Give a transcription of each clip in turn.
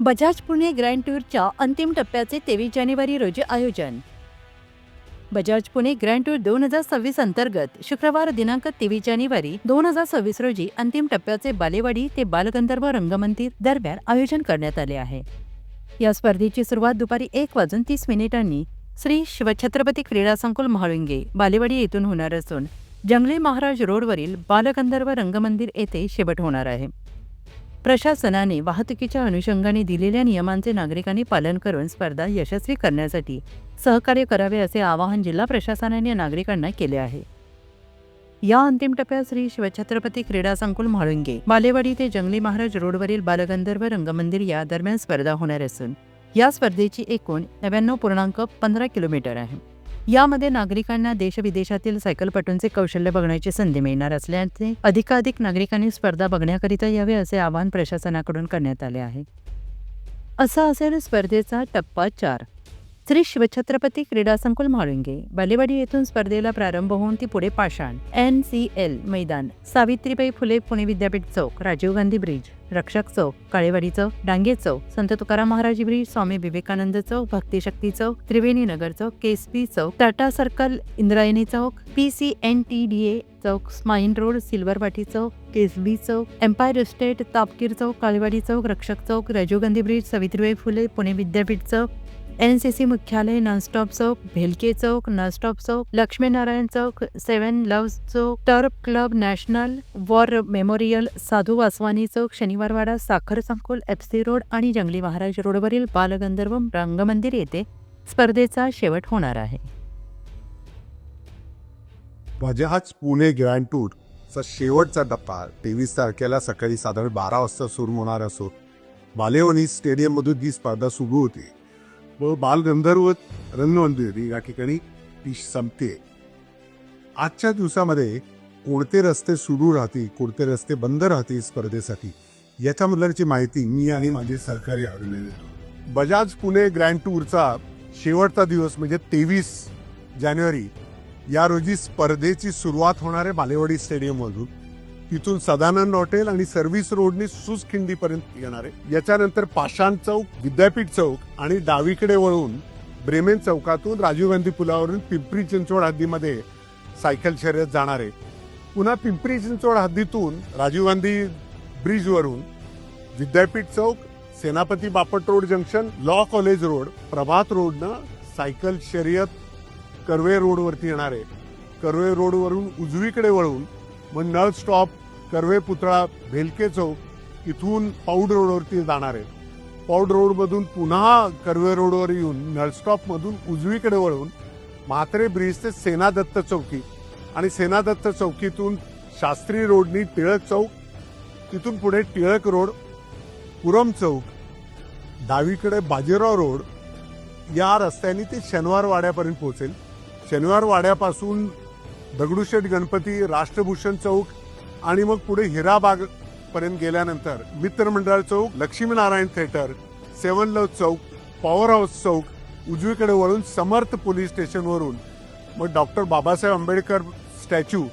Bajaj Pune grand टूरच्या अंतिम टप्प्याचे तेवीस जानेवारी रोजी आयोजन. बजाज पुणे ग्रँड टूर दोन हजार सव्वीस अंतर्गत शुक्रवार दिनांक तेवीस जानेवारी दोन हजार सव्वीस रोजी अंतिम टप्प्याचे बालेवाडी ते बालगंधर्व रंगमंदिर दरम्यान आयोजन करण्यात आले आहे. या स्पर्धेची सुरुवात दुपारी एक वाजून तीस मिनिटांनी श्री शिवछत्रपती क्रीडा संकुल म्हाळुंगे बालेवाडी येथून होणार असून जंगली महाराज रोडवरील बालगंधर्व रंगमंदिर येथे शेवट होणार आहे. प्रशासनाने वाहतुकीच्या अनुषंगाने दिलेल्या नियमांचे नागरिकांनी पालन करून स्पर्धा यशस्वी करण्यासाठी सहकार्य करावे असे आवाहन जिल्हा प्रशासनाने नागरिकांना केले आहे. या अंतिम टप्प्यात श्री शिवछत्रपती क्रीडा संकुल म्हाळुंगे बालेवाडी ते जंगली महाराज रोडवरील बालगंधर्व रंगमंदिर या दरम्यान स्पर्धा होणार असून या स्पर्धेची एकूण नव्याण्णव पूर्णांक पंधरा किलोमीटर आहे. यामध्ये नागरिकांना देशविदेशातील सायकलपटूंचे कौशल्य बघण्याची संधी मिळणार असल्याचे अधिकाधिक नागरिकांनी स्पर्धा बघण्याकरिता यावे असे आवाहन प्रशासनाकडून करण्यात आले आहे. असा असेल स्पर्धेचा टप्पा चार. श्री शिवछत्रपती क्रीडा संकुल म्हाळुंगे बालेवाडी येथून स्पर्धेला प्रारंभ होऊन ती पुढे पाषाण. एन सी एल मैदान सावित्रीबाई फुले पुणे विद्यापीठ चौक राजीव गांधी ब्रिज रक्षक चौक काळेवाडी चौक डांगे चौक Sant Tukaram Maharaj bridge Swami Vivekananda Chowk Bhaktishakti Chowk Triveni Nagar Chowk केसपी Chowk Tata circle Indrayani Chowk P C N T D A Chowk स्माइन road सिल्वरवाटी चौक केसबी चौक एम्पायर इस्टेट तापकीर चौक काळेवाडी चौक रक्षक चौक राजीव गांधी ब्रिज सावित्रीबाई फुले पुणे विद्यापीठ चौक एन सी सी मुख्यालय नॉनस्टॉप चौक भेलके चौक नॉनस्टॉप चौक लक्ष्मीनारायण चौक सेवन लव्स चौक turf club national war memorial Sadhu Vaswani चौक शनिवारवाडा साखर संकुल F C road आणि जंगली महाराज रोडवरील बालगंधर्व रंगमंदिर येथे स्पर्धेचा शेवट होणार आहे. बजाज पुणे ग्रँड टूरचा शेवटचा टप्पा. तेवीस तारखेला सकाळी साधारण बारा वाजता सुरू होणार असून बालेवणी स्टेडियममधून ही स्पर्धा सुरू होते. व बालगंधर्व रंगमंदिर या ठिकाणी ती संपते. आजच्या दिवसामध्ये कोणते रस्ते सुरू राहतील कोणते रस्ते बंद राहतील स्पर्धेसाठी याच्या माहिती मी आणि माझे सरकारी आवडले देतो बजाज पुणे ग्रँड टूरचा शेवटचा दिवस म्हणजे तेवीस जानेवारी या रोजी स्पर्धेची सुरुवात होणार आहे बालेवाडी स्टेडियममधून. तिथून सदानंद हॉटेल आणि सर्व्हिस रोडने सुसखिंडीपर्यंत येणार. आहे याच्यानंतर पाषाण चौक विद्यापीठ चौक आणि डावीकडे वळून ब्रेमेन चौकातून राजीव गांधी पुलावरून पिंपरी चिंचवड हद्दीमध्ये सायकल शर्यत जाणार. आहे पुन्हा पिंपरी चिंचवड हद्दीतून राजीव गांधी ब्रिजवरून विद्यापीठ चौक Senapati Bapat road junction law college road Prabhat रोडनं सायकल शर्यत कर्वे रोडवरती येणार. आहे कर्वे रोडवरून उजवीकडे वळून मग नळ स्टॉप कर्वे पुतळा भेलके चौक इथून पौड रोडवरती जाणार आहे पौड रोडमधून पुन्हा कर्वे रोडवर येऊन नळस्टॉपमधून उजवीकडे वळून म्हात्रे ब्रिज ते सेनादत्त चौकी आणि सेनादत्त चौकीतून शास्त्री रोडनी टिळक चौक तिथून पुढे टिळक रोड पुरम चौक डावीकडे बाजीराव रोड. या रस्त्याने ते शनिवार वाड्यापर्यंत पोहोचेल. शनिवार वाड्यापासून दगडूशेठ गणपती राष्ट्रभूषण चौक आणि मग पुढे हिराबाग पर्यंत गेल्यानंतर मित्रमंडळ चौक लक्ष्मीनारायण थिएटर सेवन लव चौक पॉवर हाऊस चौक उजवीकडे वळून समर्थ पोलीस स्टेशनवरून मग doctor Babasaheb Ambedkar statue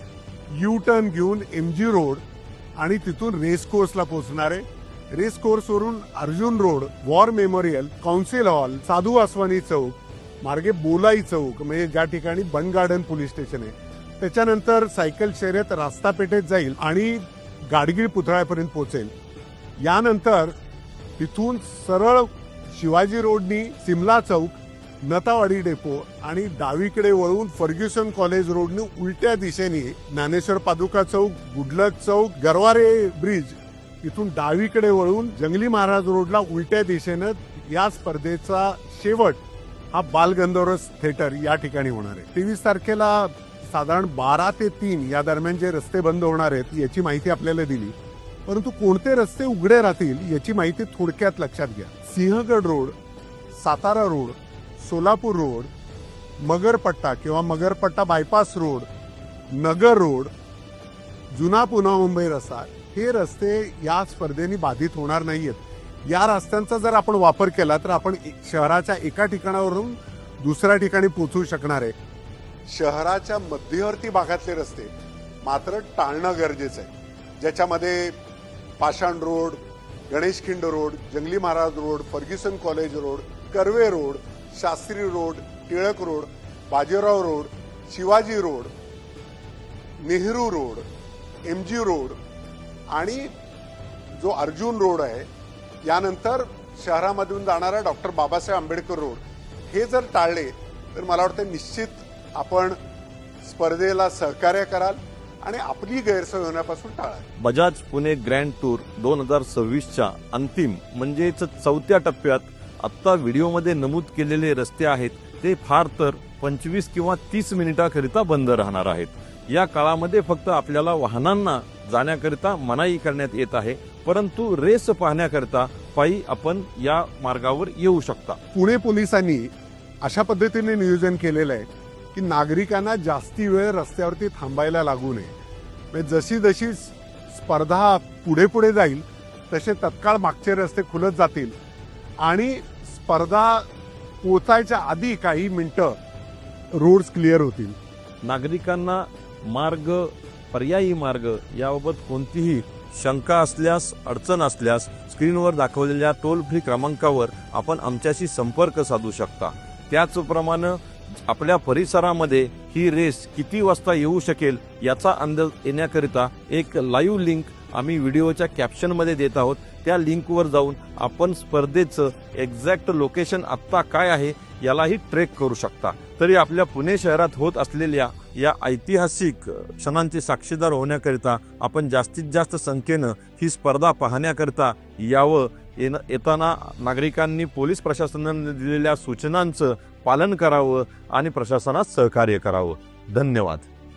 U turn घेऊन एम जी रोड आणि तिथून रेस कोर्सला पोहोचणार. आहे race कोर्सवरून Arjun road war memorial council hall Sadhu Aswani चौक मार्गे बोलाई चौक म्हणजे ज्या ठिकाणी बन गार्डन पोलीस स्टेशन आहे. त्याच्यानंतर सायकल शर्यत रास्ता पेठेत जाईल आणि गाडगीळ पुतळ्यापर्यंत पोहोचेल. यानंतर तिथून सरळ शिवाजी रोडनी सिमला चौक नतावाडी डेपो आणि डावीकडे वळून फर्ग्युसन कॉलेज रोडने उलट्या दिशेने ज्ञानेश्वर पादुका चौक गुडलक चौक गरवारे ब्रिज इथून डावीकडे वळून जंगली महाराज रोडला उलट्या दिशेनं या स्पर्धेचा शेवट हा बालगंधर्व थिएटर या ठिकाणी होणार आहे. तेवीस तारखेला साधारण बारा ते तीन या दरम्यान जे रस्ते बंद होणार आहेत याची माहिती आपल्याला दिली. परंतु कोणते रस्ते उघडे राहतील याची माहिती थोडक्यात लक्षात घ्या. Sinhagad road Satara road Solapur road Magarpatta किंवा Magarpatta bypass road Nagar road जुना पुन्हा मुंबई रस्ता हे रस्ते या स्पर्धेने बाधित होणार नाहीयेत. या रस्त्यांचा जर आपण वापर केला तर आपण शहराच्या एका ठिकाणावरून दुसऱ्या ठिकाणी पोचू शकणार आहे. शहराच्या मध्यवर्ती भागातले रस्ते मात्र टाळणं गरजेचं आहे. ज्याच्यामध्ये पाषाण road Ganeshkhind road Jangli Maharaj road Fergusson college road Karve road Shastri road Tilak road Bajirao road Shivaji road Nehru road M G road आणि जो अर्जुन रोड आहे यानंतर शहरामधून जाणारा डॉक्टर बाबासाहेब आंबेडकर रोड हे जर टाळले तर मला वाटतं निश्चित आपण स्पर्धेला सहकार्य कराल आणि आपली गैरसोय होण्यापासून टाळाल. बजाज पुणे ग्रँड टूर दोन हजार सव्वीसच्या अंतिम म्हणजेच चौथ्या टप्प्यात आत्ता व्हिडिओमध्ये नमूद केलेले रस्ते आहेत ते फार तर पंचवीस किंवा तीस मिनिटाकरिता बंद राहणार आहेत. या काळामध्ये फक्त आपल्याला वाहनांना जाण्याकरिता मनाई करण्यात येत आहे परंतु रेस पाहण्याकरिता पायी आपण या मार्गावर येऊ शकता. पुणे पोलिसांनी अशा पद्धतीने नियोजन केलेलं आहे की नागरिकांना जास्ती वेळ रस्त्यावरती थांबायला लागू नये. म्हणजे जशी जशी स्पर्धा पुढे पुढे जाईल तसे तत्काळ मागचे रस्ते खुलत जातील. आणि स्पर्धा पोचायच्या आधी काही मिनटं रोड्स क्लिअर होतील. नागरिकांना मार्ग पर्यायी मार्ग याबाबत कोणतीही शंका असल्यास अडचण असल्यास स्क्रीनवर दाखवलेल्या टोल फ्री क्रमांकावर आपण आमच्याशी संपर्क साधू शकता. त्याचप्रमाणे आपल्या परिसरामध्ये ही रेस किती वाजता येऊ शकेल याचा अंदाज येण्याकरिता एक लाईव्ह लिंक आम्ही व्हिडिओच्या कॅप्शनमध्ये देत आहोत. त्या लिंकवर जाऊन आपण स्पर्धेचं एक्झॅक्ट लोकेशन आत्ता काय आहे यालाही ट्रेक करू शकता. तरी आपल्या पुणे शहरात होत असलेल्या या ऐतिहासिक क्षणांचे साक्षीदार होण्याकरिता आपण जास्तीत जास्त संख्येनं ही स्पर्धा पाहण्याकरिता यावं. येन येताना नागरिकांनी पोलीस प्रशासनाने दिलेल्या सूचनांचं पालन करावं आणि प्रशासनात सहकार्य करावं. धन्यवाद.